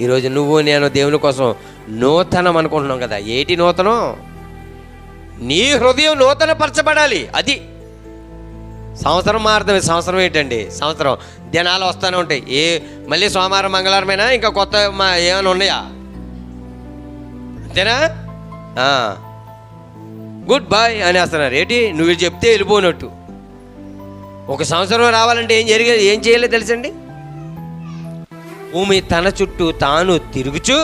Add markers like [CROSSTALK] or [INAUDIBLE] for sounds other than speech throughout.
ఈరోజు నువ్వు నేను దేవుని కోసం నూతనం అనుకుంటున్నాం కదా. ఏటి నూతనం? నీ హృదయం నూతన పరచబడాలి అది సంవత్సరం మారుతుంది. సంవత్సరం ఏంటండి? సంవత్సరం దినాలు వస్తూనే ఉంటాయి. ఏ మళ్ళీ సోమవారం మంగళవారమైనా? ఇంకా కొత్త ఏమైనా ఉన్నాయా? అంతేనా? గుడ్ బాయ్ అని వస్తున్నారు. ఏంటి? నువ్వు చెప్తే వెళ్ళిపోయినట్టు. ఒక సంవత్సరం రావాలంటే ఏం జరిగేది? ఏం చేయాలో తెలుసండి? భూమి తన చుట్టూ తాను తిరుగుచు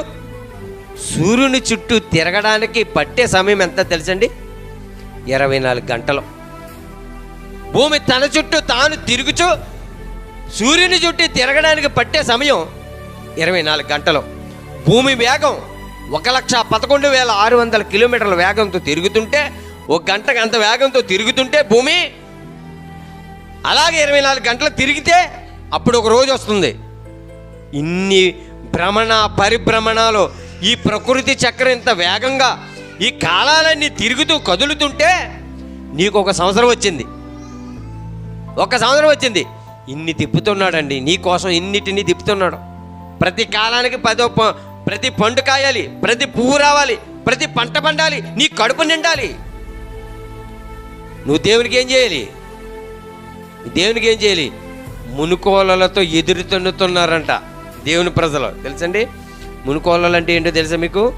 సూర్యుని చుట్టూ తిరగడానికి పట్టే సమయం ఎంత తెలుసండి? ఇరవై నాలుగు గంటలు. భూమి తన చుట్టూ తాను తిరుగుచు సూర్యుని చుట్టూ తిరగడానికి పట్టే సమయం ఇరవై నాలుగు గంటలు. భూమి వేగం ఒక లక్ష పదకొండు వేల ఆరు వందల కిలోమీటర్ల వేగంతో తిరుగుతుంటే ఒక గంటకు అంత వేగంతో తిరుగుతుంటే భూమి అలాగే ఇరవై నాలుగు గంటలు తిరిగితే అప్పుడు ఒక రోజు వస్తుంది. ఇన్ని భ్రమణ పరిభ్రమణాలు ఈ ప్రకృతి చక్రం ఇంత వేగంగా ఈ కాలాలన్నీ తిరుగుతూ కదులుతుంటే నీకు ఒక సంవత్సరం వచ్చింది. ఒక సంవత్సరం వచ్చింది. ఇన్ని తిప్పుతున్నాడండి నీ కోసం ఇన్నిటిని తిప్పుతున్నాడు. ప్రతి కాలానికి పదో ప- ప్రతి పండు కాయాలి ప్రతి పువ్వు రావాలి ప్రతి పంట పండాలి నీ కడుపు నిండాలి. నువ్వు దేవునికి ఏం చేయాలి? దేవునికి ఏం చేయాలి? మునుకోలలతో ఎదురు తన్నుతున్నారంట. దేవుని ప్రజలు. తెలుసండి? మునుకోలలు అంటే ఏంటో తెలుసా మీకు?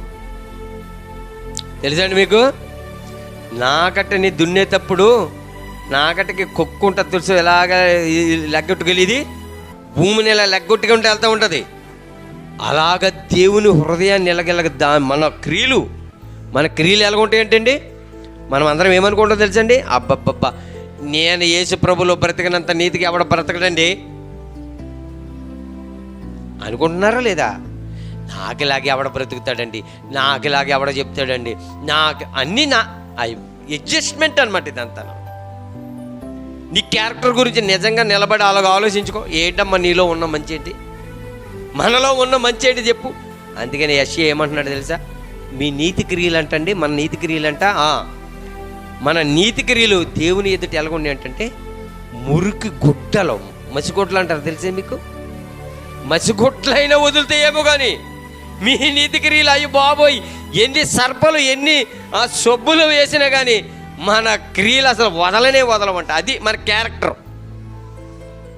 తెలుసండి మీకు? నాకట్టని దున్నేటప్పుడు నాకట్టకి కొక్కు ఉంటుంది తెలుసు? ఎలాగ లెగ్గొట్టుకెళ్ళిది? భూమిని ఇలా లెగ్గొట్టుకుంటూ వెళ్తూ ఉంటుంది. అలాగ దేవుని హృదయాన్ని నిలగెలగ దా మన క్రియలు మన క్రియలు ఎలా ఏంటండి? మనం అందరం ఏమనుకుంటాం తెలుసండి? అబ్బబ్బబ్బా! నేను యేసు ప్రభులో బ్రతికినంత నీతికి ఎవడ బ్రతకడండి? అనుకుంటున్నారా లేదా? నాకులాగే ఎవడ బ్రతుకుతాడండి నాకులాగే ఎవడ చెప్తాడండి నాకు అన్నీ నా అడ్జస్ట్మెంట్ అనమాట ఇదంతా. నీ క్యారెక్టర్ గురించి నిజంగా నిలబడి అలాగ ఆలోచించుకో. ఏంటమ్మా నీలో ఉన్న మంచి ఏంటి మనలో ఉన్న మంచి ఏంటి చెప్పు. అందుకని యశ్య ఏమంటున్నాడు తెలుసా? మీ నీతి క్రియలు అంటండి మన నీతి క్రియలు అంట మన నీతి క్రియలు దేవుని ఎదుట ఎలాగుండే అంటే మురికి గుట్టలు మసిగుట్టలు అంటారు తెలిసే మీకు? మసిగుట్లైనా వదులుతాయేమో కానీ మీ నీతి క్రియలు అయ్యి బాబోయ్ ఎన్ని సర్పలు ఎన్ని ఆ, సొబ్బులు వేసినా కానీ మన క్రియలు అసలు వదలనే వదలమంట. అది మన క్యారెక్టర్.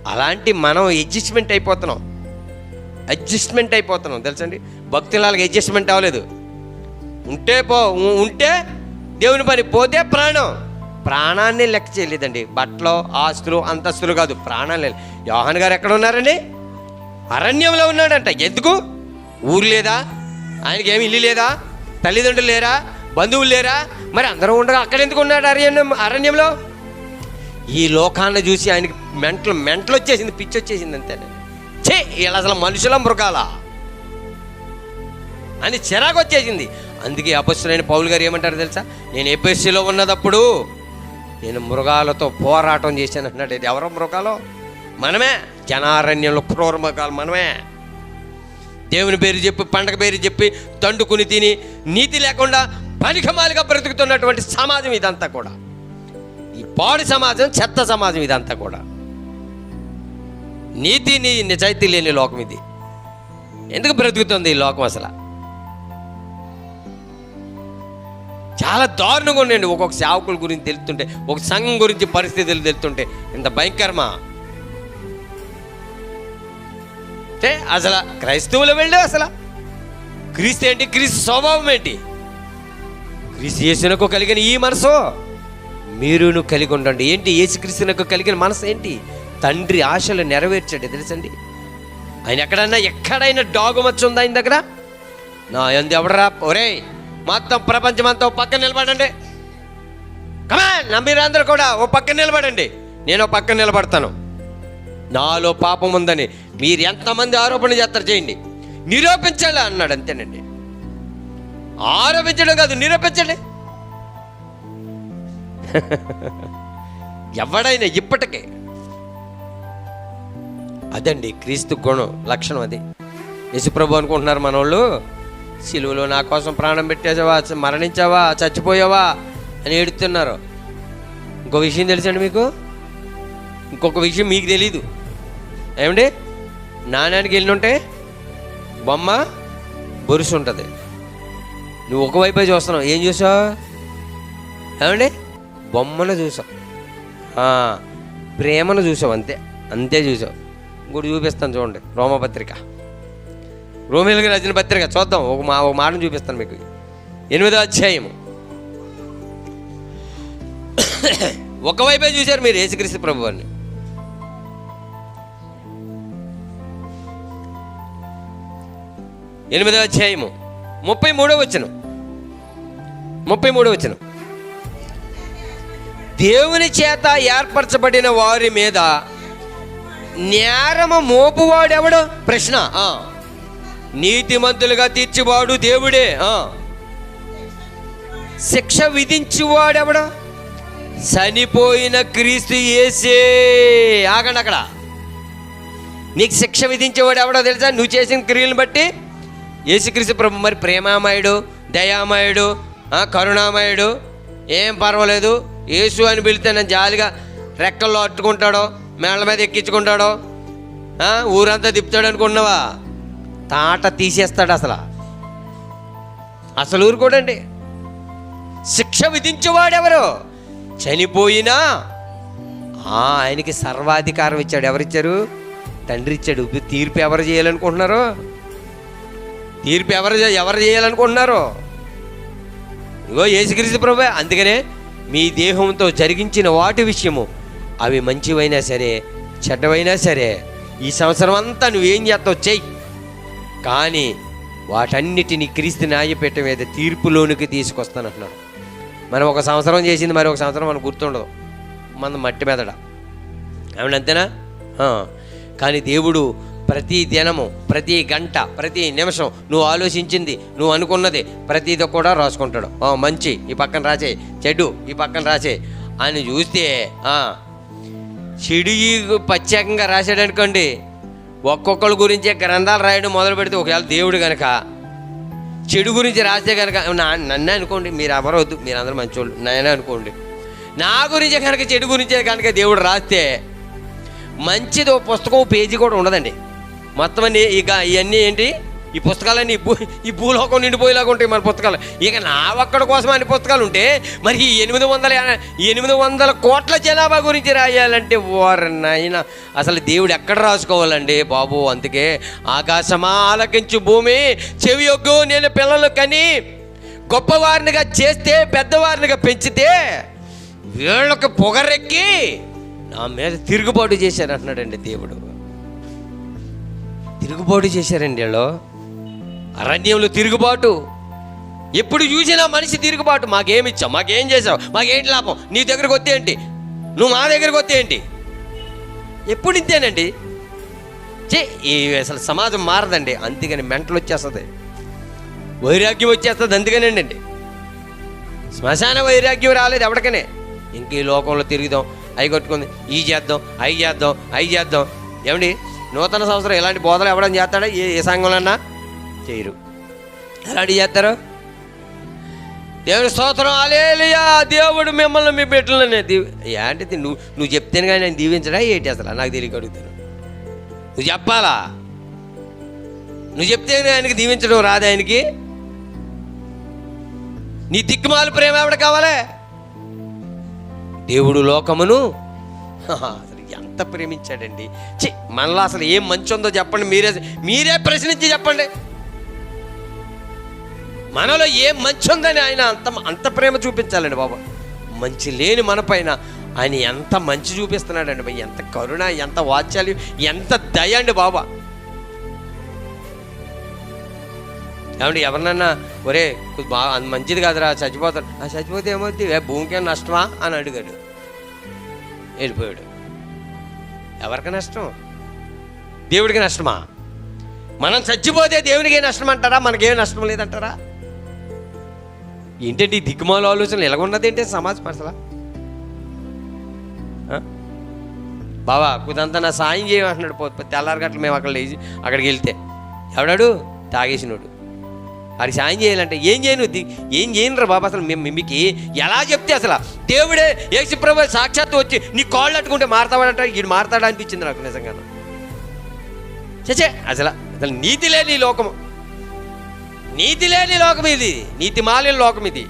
అలాంటి మనం అడ్జస్ట్మెంట్ అయిపోతున్నాం. అడ్జస్ట్మెంట్ అయిపోతున్నాం తెలుసండి? భక్తులకి అడ్జస్ట్మెంట్ అవ్వలేదు. ఉంటే పో ఉంటే దేవుని పని పోతే ప్రాణం. ప్రాణాన్ని లెక్క చేయలేదండి. బట్టలు ఆస్తులు అంతస్తులు కాదు ప్రాణాలు. యోహాన్ గారు ఎక్కడ ఉన్నారండి? అరణ్యంలో ఉన్నాడంట. ఎందుకు? ఊరు లేదా? ఆయనకి ఏమి ఇల్లు లేదా? తల్లిదండ్రులు లేరా? బంధువులు లేరా? మరి అందరూ ఉండగా అక్కడ ఎందుకు ఉన్నాడు అరణ్యం అరణ్యంలో? ఈ లోకాన్ని చూసి ఆయనకి మెంటలు మెంటలు వచ్చేసింది పిచ్చి వచ్చేసింది అంతే చే వీళ్ళు అసలు మనుషుల మృగాల. అని చిరాకు వచ్చేసింది. అందుకే అపస్సులైన పౌలు గారు ఏమంటారు తెలుసా? నేను ఎపిఎస్సిలో ఉన్నదప్పుడు నేను మృగాలతో పోరాటం చేశాను అన్నాడు ఇది ఎవరో మృగాలో? మనమే జనారణ్యంలో క్రూరమృగాలు మనమే. దేవుని పేరు చెప్పి పండగ పేరు చెప్పి తండుకుని తిని నీతి లేకుండా పనికమాలిగా బ్రతుకుతున్నటువంటి సమాజం ఇదంతా కూడా. ఈ పాడి సమాజం చెత్త సమాజం ఇదంతా కూడా. నీతి నీ నిజాయితీ లేని లోకం ఇది. ఎందుకు బ్రతుకుతుంది ఈ లోకం అసలు? చాలా దారుణంగా ఉండండి ఒక్కొక్క సేవకుల గురించి తెలుస్తుంటే ఒక సంఘం గురించి పరిస్థితులు తెలుస్తుంటే. ఇంత భయంకరమా? అంటే అసలు క్రైస్తవులు వెళ్ళే అసలు. క్రీస్తు ఏంటి? క్రీస్తు స్వభావం ఏంటి? క్రీస్తు యేసునకు కలిగిన ఈ మనసు. మీరును కలిగి ఉండండి. ఏంటి? యేసుక్రీస్తునకు కలిగిన మనసు ఏంటి? తండ్రి ఆశలు నెరవేర్చాడు. తెలుసండి? ఆయన ఎక్కడన్నా ఎక్కడైనా డాగు మచ్చ ఉందా ఆయన దగ్గర? నా ఎందు ఎవడరా ఒరే మొత్తం ప్రపంచం అంతా ఓ పక్కన నిలబడండి. కమాన్ నమ్మిరందరూ కూడా ఓ పక్కన నిలబడండి. నేను ఓ పక్కన నిలబడతాను. నాలో పాపం ఉందని మీరు ఎంతమంది ఆరోపణ చేస్తారు చేయండి. నిరూపించాలి అన్నాడు అంతేనండి. ఆరోపించడం కాదు నిరూపించండి. ఎవడైనా ఇప్పటికే అదండి క్రీస్తు గుణం లక్షణం అది. యశుప్రభు అనుకుంటున్నారు మనోళ్ళు సిలువలో నా కోసం ప్రాణం పెట్టేసావా చ- మరణించావా చచ్చిపోయావా అని ఏడుతున్నారు. ఇంకో విషయం తెలుసండి మీకు? ఇంకొక విషయం మీకు తెలీదు. ఏమండి? నాణ్యానికి వెళ్ళి ఉంటే బొమ్మ బొరుసు ఉంటుంది. నువ్వు ఒకవైపే చూస్తున్నావు. ఏం చూసావు? ఏమండి? బొమ్మను చూసావు. ప్రేమను చూసావు అంతే. అంతే చూసావు. ఇంకోటి చూపిస్తాను చూడండి. రోమపత్రిక. రోమిలకు రాసిన పత్రిక చూద్దాం. ఒక మా ఒక మాటను చూపిస్తాను మీకు. ఎనిమిదో అధ్యాయము. [COUGHS] ఒకవైపే చూశారు మీరు యేసుక్రీస్తు ప్రభువాన్ని. ఎనిమిదో అధ్యాయము. ముప్పై మూడో వచ్చను ముప్పై మూడో వచ్చను దేవుని చేత ఏర్పరచబడిన వారి మీద నేరము మోపువాడెవడు? ప్రశ్న. నీతిమంతులుగా తీర్చివాడు దేవుడే. శిక్ష విధించువాడెవడు? చనిపోయిన క్రీస్తు ఏసే ఆగండి అక్కడ. నీకు శిక్ష విధించేవాడు ఎవడో తెలుసా? నువ్వు చేసిన క్రియలను బట్టి యేసుక్రీస్తు ప్రభు మరి ప్రేమామయుడు దయామయుడు కరుణామయుడు. ఏం పర్వాలేదు. యేసు అని పిలితే నేను జాలిగా రెక్కల్లో అట్టుకుంటాడో మేళ్ళ మీద ఎక్కించుకుంటాడో ఊరంతా తిప్పుతాడు అనుకున్నావా? తాట తీసేస్తాడు అసలు. అసలు ఊరుకోడండి. శిక్ష విధించేవాడెవరు? చనిపోయినా ఆయనకి సర్వాధికారం ఇచ్చాడు. ఎవరిచ్చారు? తండ్రి ఇచ్చాడు తీర్పు ఎవరు చేయాలనుకుంటున్నారు? తీర్పు ఎవరు ఎవరు చేయాలనుకుంటున్నారు? ఇగో ఏసుక్రీస్తు ప్రభు అందుకనే మీ దేహంతో జరిగించిన వాటి విషయము అవి మంచివైనా సరే చెడ్డవైనా సరే ఈ సంవత్సరం అంతా నువ్వేం చేస్తావు చెయ్యి. కానీ వాటన్నిటిని క్రీస్తు న్యాయపీఠం మీద తీర్పులోనికి తీసుకొస్తానంటున్నాడు. మనం ఒక సంవత్సరం చేసింది మరి ఒక సంవత్సరం మనకు గుర్తుండదు. మన మట్టి మెదడ. ఏమన్నా అంతేనా కానీ దేవుడు ప్రతి దినము ప్రతి గంట ప్రతి నిమిషం నువ్వు ఆలోచించింది నువ్వు అనుకున్నది ప్రతిది కూడా రాసుకుంటాడు. మంచి ఈ పక్కన రాసే చెడు ఈ పక్కన రాసే అని చూస్తే చెడు ఈ ప్రత్యేకంగా రాశాడు అనుకోండి ఒక్కొక్కరి గురించే గ్రంథాలు రాయడం మొదలు పెడితే ఒకవేళ దేవుడు కనుక చెడు గురించి రాస్తే కనుక నా నన్నే అనుకోండి మీరు ఎవరవద్దు మీరు అందరూ మంచోళ్ళు నేనే అనుకోండి. నా గురించే కనుక చెడు గురించే కనుక దేవుడు రాస్తే మంచిది ఓ పుస్తకం పేజీ కూడా ఉండదండి. మొత్తం అన్ని ఇక ఇవన్నీ ఏంటి? ఈ పుస్తకాలన్నీ ఈ భూ ఈ భూలోకం నిండిపోయేలాగా ఉంటాయి మన పుస్తకాలు. ఇక నా ఒక్కడి కోసం అన్ని పుస్తకాలు ఉంటే మరి ఈ ఎనిమిది వందల ఎనిమిది వందల కోట్ల జనాభా గురించి రాయాలంటే వారనైనా అసలు దేవుడు ఎక్కడ రాసుకోవాలండి బాబు? అందుకే ఆకాశమా ఆలకించు భూమి చెవి యొగ్గు నేను పిల్లలు కని గొప్పవారినిగా చేస్తే పెద్దవారినిగా పెంచితే వీళ్ళకి పొగరెక్కి నా మీద తిరుగుబాటు చేశారు అంటున్నాడండి దేవుడు. తిరుగుబాటు చేశారండి వీళ్ళు. అరణ్యంలో తిరుగుబాటు. ఎప్పుడు చూసినా మనిషి తిరుగుబాటు. మాకేమి ఇచ్చావు? మాకేం చేసావు? మాకేంటి లాభం? నీ దగ్గరకు వస్తే ఏంటి? నువ్వు మా దగ్గరకు వస్తే ఏంటి? ఎప్పుడు ఇంతేనండి? చే ఈ అసలు సమాజం మారదండి. అందుకని మెంటలు వచ్చేస్తుంది. వైరాగ్యం వచ్చేస్తుంది అందుకనండి అండి శ్మశాన వైరాగ్యం రాలేదు ఎవరికనే. ఇంక ఈ లోకంలో తిరుగుదాం అవి కొట్టుకుంది ఈ చేద్దాం అవి చేద్దాం అవి చేద్దాం. ఏమండి? నూతన సంవత్సరం ఇలాంటి బోధలు ఇవ్వడం చేస్తాడా? ఏ ఏ సంఘంలో చేయరు. ఎలాంటి చేస్తారు? దేవుని స్తోత్రం అలేలియా దేవుడు మిమ్మల్ని మీ బిడ్డలు దీవి ఏంటిది? నువ్వు నువ్వు చెప్తేనే కానీ నేను దీవించడా ఏంటి అసలు? నాకు తెలియక అడుగుతాను. నువ్వు చెప్పాలా? నువ్వు చెప్తేనే ఆయనకి దీవించడం రాదు ఆయనకి. నీ దిక్కుమాలు ప్రేమ ఎవడ కావాలే? దేవుడు లోకమును. [LAUGHS] ఎంత ప్రేమించాడండి? చి మనలో అసలు ఏం మంచి ఉందో చెప్పండి. మీరే మీరే ప్రశ్నించి చెప్పండి. మనలో ఏం మంచి ఉందని ఆయన అంత అంత ప్రేమ చూపించాలండి బాబా. మంచి లేని మనపైన ఆయన ఎంత మంచి చూపిస్తున్నాడండి బాబు. ఎంత కరుణ ఎంత వాత్సల్యం ఎంత దయ అండి బాబా. కాబట్టి ఎవరినన్నా ఒరే కొద్ది బాగా అంత మంచిది కాదురా చచ్చిపోతాడు. ఆ చచ్చిపోతే ఏమవుతుంది భూమికి నష్టమా? అని అడిగాడు. వెళ్ళిపోయాడు. ఎవరికి నష్టం? దేవుడికి నష్టమా? మనం చచ్చిపోతే దేవునికి ఏ నష్టం అంటారా? మనకేం నష్టం లేదంటారా? ఏంటంటే ఈ దిక్కుమాల ఆలోచనలు ఎలాగున్నది ఏంటి సమాజం అసలు బావా కుదంతా నా సాయం చేయమంటున్నాడు తెల్లారి గట్ల మేము అక్కడ లేచి అక్కడికి వెళ్తే. ఎవడాడు? తాగేసినోడు. వాడికి సాయం చేయాలంటే ఏం చేయను? ఏం చేయనురా బాబా అసలు? మేము మీకు ఎలా చెప్తే అసలు? దేవుడే యేసుప్రభు సాక్షాత్తు వచ్చి నీ కాళ్ళు అట్టుకుంటే మారతావాడంట వీడు మారతాడా అనిపించింది నాకు నిజంగా చచ్చే అసలు అసలు నీతి లేని లోకము. నీతి లేని లోకం ఇది. నీతి మాలిన లోకం ఇది.